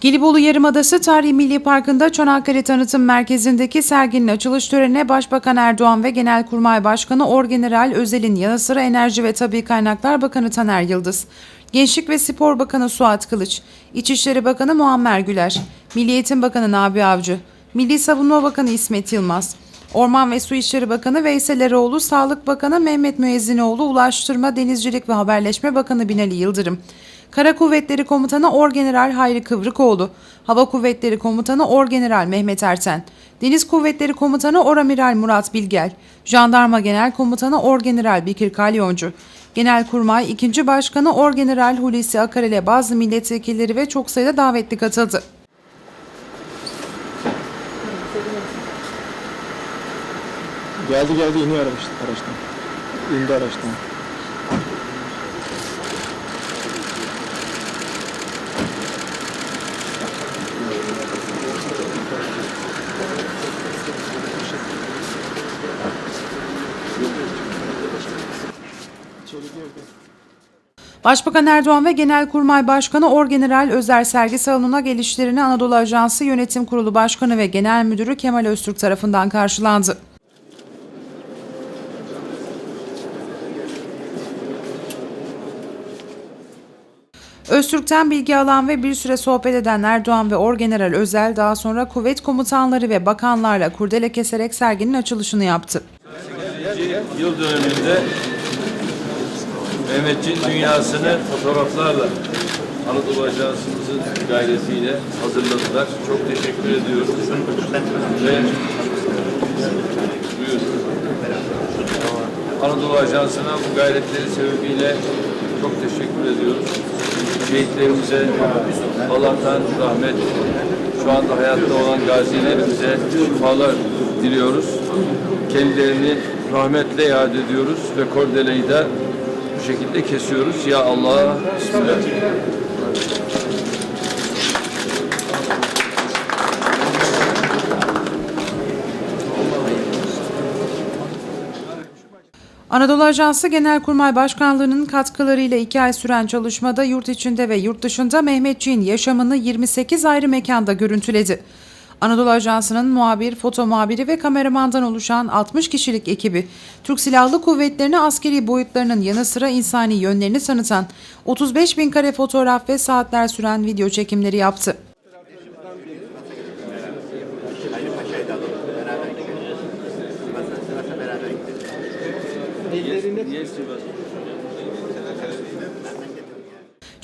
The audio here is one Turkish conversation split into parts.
Gelibolu Yarımadası Tarihi Milli Parkı'nda Çanakkale Tanıtım Merkezi'ndeki serginin açılış törenine Başbakan Erdoğan ve Genelkurmay Başkanı Orgeneral Özel'in yanı sıra Enerji ve Tabi Kaynaklar Bakanı Taner Yıldız, Gençlik ve Spor Bakanı Suat Kılıç, İçişleri Bakanı Muammer Güler, Milli Eğitim Bakanı Nabi Avcı, Milli Savunma Bakanı İsmet Yılmaz, Orman ve Su İşleri Bakanı Veysel Eroğlu, Sağlık Bakanı Mehmet Müezzinoğlu, Ulaştırma, Denizcilik ve Haberleşme Bakanı Binali Yıldırım, Kara Kuvvetleri Komutanı Orgeneral Hayri Kıvrıkoğlu, Hava Kuvvetleri Komutanı Orgeneral Mehmet Erten, Deniz Kuvvetleri Komutanı Oramiral Murat Bilgel, Jandarma Genel Komutanı Orgeneral Bekir Kalyoncu, Genelkurmay 2. Başkanı Orgeneral Hulusi Akar ile bazı milletvekilleri ve çok sayıda davetli katıldı. Geldi geldi iniyor araçtan. İndi araçtan. İçeri girdi. Başbakan Erdoğan ve Genelkurmay Başkanı Orgeneral Özer sergi salonuna gelişlerini Anadolu Ajansı Yönetim Kurulu Başkanı ve Genel Müdürü Kemal Öztürk tarafından karşılandı. Öztürk'ten bilgi alan ve bir süre sohbet eden Erdoğan ve Orgeneral Özel daha sonra kuvvet komutanları ve bakanlarla kurdele keserek serginin açılışını yaptı. yıl dönümünde Mehmetçiğin dünyasını fotoğraflarla Anadolu Ajansımızın gayretiyle hazırladılar. Çok teşekkür ediyoruz. Ve buyurun. Anadolu Ajansı'na bu gayretleri sebebiyle çok teşekkür ediyoruz. Şehitlerimize Allah'tan rahmet, şu anda hayatta olan gazilerimize şifalar diliyoruz. Kendilerini rahmetle yad ediyoruz ve kordeleyi de şekilde kesiyoruz. Ya Allah. Anadolu Ajansı Genelkurmay Başkanlığı'nın katkılarıyla iki ay süren çalışmada yurt içinde ve yurt dışında Mehmetçiğin yaşamını 28 ayrı mekanda görüntüledi. Anadolu Ajansı'nın muhabir, foto muhabiri ve kameramandan oluşan 60 kişilik ekibi, Türk Silahlı Kuvvetleri'ne askeri boyutlarının yanı sıra insani yönlerini tanıtan 35 bin kare fotoğraf ve saatler süren video çekimleri yaptı.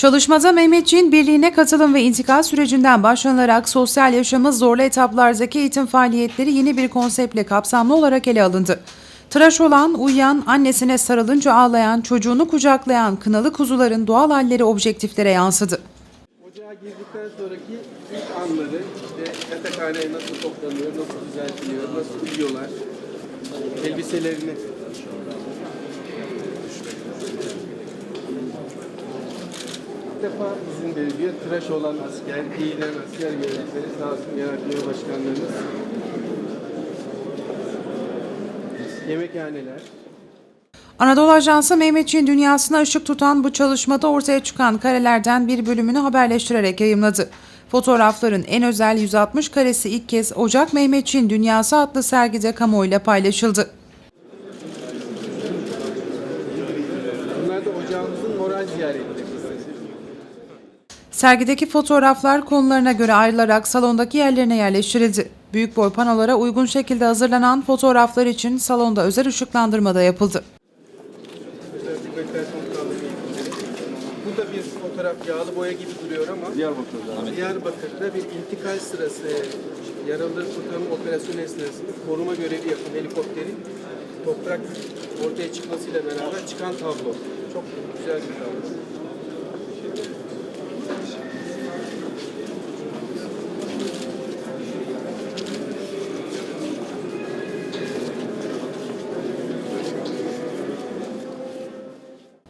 Çalışmada Mehmetçiğin birliğine katılım ve intikal sürecinden başlanarak sosyal yaşamı zorlu etaplardaki eğitim faaliyetleri yeni bir konseptle kapsamlı olarak ele alındı. Tıraş olan, uyuyan, annesine sarılınca ağlayan, çocuğunu kucaklayan kınalı kuzuların doğal halleri objektiflere yansıdı. Ocağa girdikten sonraki ilk anları işte yatakhaneye nasıl toplanıyor, nasıl düzeltiliyor, nasıl uyuyorlar, elbiselerini İlk defa izin veriliyor. Tıraş olan asker, giyinen asker yönetmeni sağ olsun genelkurmay başkanlarımız. Yemekhaneler. Anadolu Ajansı Mehmetçiğin dünyasına ışık tutan bu çalışmada ortaya çıkan karelerden bir bölümünü haberleştirerek yayımladı. Fotoğrafların en özel 160 karesi ilk kez Ocak Mehmetçiğin Dünyası adlı sergide kamuoyuyla paylaşıldı. Bunlar da ocağımızın moral ziyaretleri. Sergideki fotoğraflar konularına göre ayrılarak salondaki yerlerine yerleştirildi. Büyük boy panolara uygun şekilde hazırlanan fotoğraflar için salonda özel ışıklandırma da yapıldı. Bu da bir fotoğraf yağlı boya gibi duruyor ama Diyarbakır'da, Diyarbakır'da bir intikal sırası yaralıları kurtarma operasyonu esnasında koruma görevi yapan helikopterin toprak ortaya çıkmasıyla beraber çıkan tablo. Çok güzel bir tablo.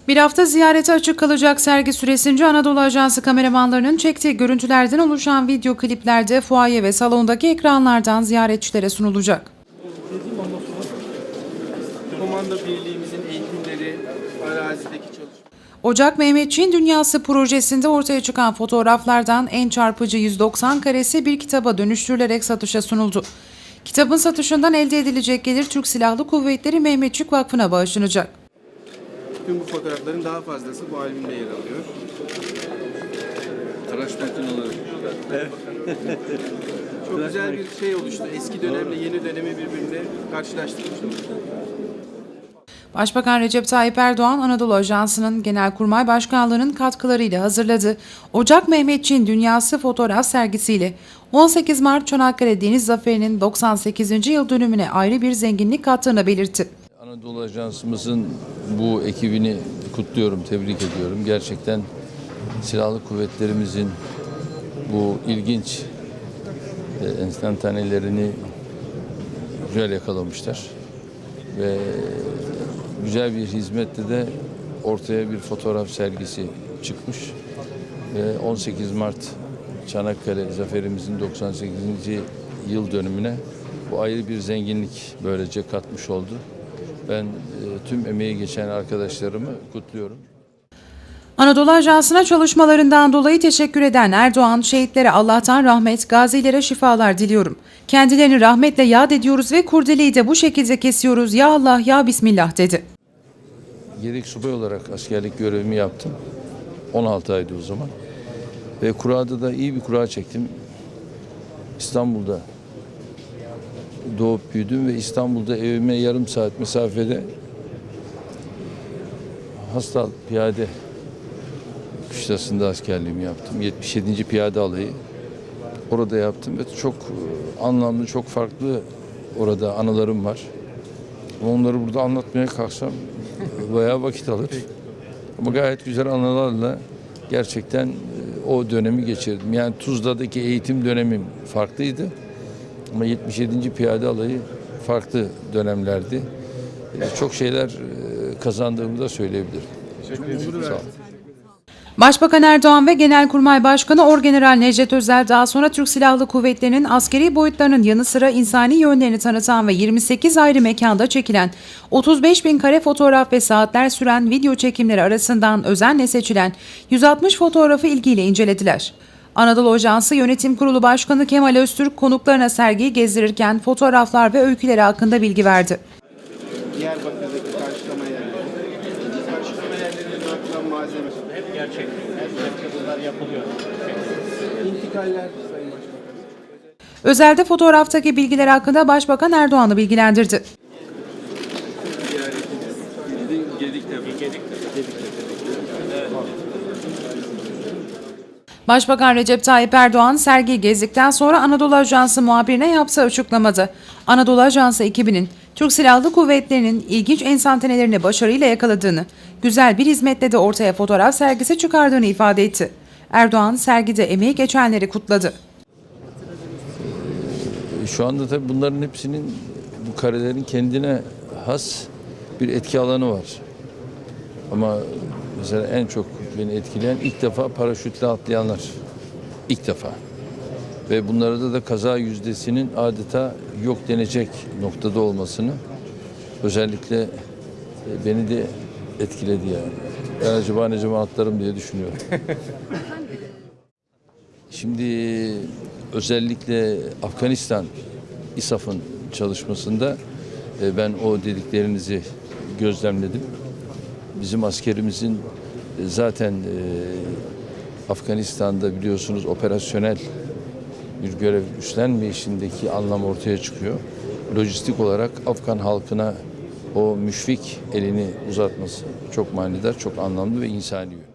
Bir hafta ziyarete açık kalacak sergi süresince Anadolu Ajansı kameramanlarının çektiği görüntülerden oluşan video kliplerde fuaye ve salondaki ekranlardan ziyaretçilere sunulacak. Komando birliğimizin eğitimleri, arazideki çalışma. Ocak Mehmetçiğin Dünyası projesinde ortaya çıkan fotoğraflardan en çarpıcı 190 karesi bir kitaba dönüştürülerek satışa sunuldu. Kitabın satışından elde edilecek gelir Türk Silahlı Kuvvetleri Mehmetçik Vakfı'na bağışlanacak. Tüm bu fotoğrafların daha fazlası bu albümde yer alıyor. Tıraş makineleri. Çok güzel bir şey oluştu. Eski dönemle yeni dönemi birbirine karşılaştırmış olduk. Başbakan Recep Tayyip Erdoğan Anadolu Ajansı'nın Genelkurmay Başkanlığı'nın katkılarıyla hazırladığı Ocak Mehmetçiğin Dünyası fotoğraf sergisiyle 18 Mart Çanakkale Deniz Zaferi'nin 98. yıl dönümüne ayrı bir zenginlik kattığını belirtti. Anadolu Ajansımızın bu ekibini kutluyorum, tebrik ediyorum. Gerçekten silahlı kuvvetlerimizin bu ilginç e, enstantanelerini güzel yakalamışlar. Ve güzel bir hizmette de ortaya bir fotoğraf sergisi çıkmış. Ve 18 Mart Çanakkale zaferimizin 98. yıl dönümüne bu ayrı bir zenginlik böylece katmış oldu. Ben e, tüm emeği geçen arkadaşlarımı kutluyorum. Anadolu Ajansı'na çalışmalarından dolayı teşekkür eden Erdoğan, şehitlere Allah'tan rahmet, gazilere şifalar diliyorum. Kendilerini rahmetle yad ediyoruz ve kurdeleyi de bu şekilde kesiyoruz. Ya Allah, ya Bismillah dedi. Yedek subay olarak askerlik görevimi yaptım. 16 aydı o zaman. Ve kurada da iyi bir kura çektim. İstanbul'da doğup büyüdüm ve İstanbul'da evime yarım saat mesafede Hastal Piyade kışlasında askerliğimi yaptım. 77. Piyade Alayı. Orada yaptım ve çok e, anlamlı, çok farklı orada anılarım var. Onları burada anlatmaya kalksam bayağı vakit alır. Ama gayet güzel anılarla gerçekten e, o dönemi geçirdim. Yani Tuzla'daki eğitim dönemim farklıydı. Ama 77. Piyade Alayı farklı dönemlerdi. E, Çok şeyler e, kazandığımı da söyleyebilirim. Sağ olun. Başbakan Erdoğan ve Genelkurmay Başkanı Orgeneral Necdet Özel daha sonra Türk Silahlı Kuvvetleri'nin askeri boyutlarının yanı sıra insani yönlerini tanıtan ve 28 ayrı mekanda çekilen 35 bin kare fotoğraf ve saatler süren video çekimleri arasından özenle seçilen 160 fotoğrafı ilgiyle incelediler. Anadolu Ajansı Yönetim Kurulu Başkanı Kemal Öztürk konuklarına sergiyi gezdirirken fotoğraflar ve öyküleri hakkında bilgi verdi. Diyarbakır'daki karşılama yerleri. Karşılama yerlerinin bırakılan malzeme. Hep gerçek. Hep gerçek bunlar yapılıyor. İntikaller Sayın. Özel'de fotoğraftaki bilgiler hakkında Başbakan Erdoğan'ı bilgilendirdi. Başbakan Recep Tayyip Erdoğan sergiyi gezdikten sonra Anadolu Ajansı muhabirine yaptığı açıklamada Anadolu Ajansı ekibinin Türk Silahlı Kuvvetleri'nin ilginç enstantanelerini başarıyla yakaladığını, güzel bir hizmetle de ortaya fotoğraf sergisi çıkardığını ifade etti. Erdoğan sergide emeği geçenleri kutladı. Şu anda tabii bunların hepsinin bu karelerin kendine has bir etki alanı var. Ama mesela en çok beni etkileyen ilk defa paraşütle atlayanlar. İlk defa. Ve bunlarda da kaza yüzdesinin adeta yok denecek noktada olmasını özellikle e, beni de etkiledi yani. Ben acaba ne zaman atlarım diye düşünüyorum. Şimdi özellikle Afganistan İSAF'ın çalışmasında e, ben o dediklerinizi gözlemledim. Bizim askerimizin zaten e, Afganistan'da biliyorsunuz operasyonel bir görev üstlenmeyişindeki anlam ortaya çıkıyor. Lojistik olarak Afgan halkına o müşfik elini uzatması çok manidar, çok anlamlı ve insani.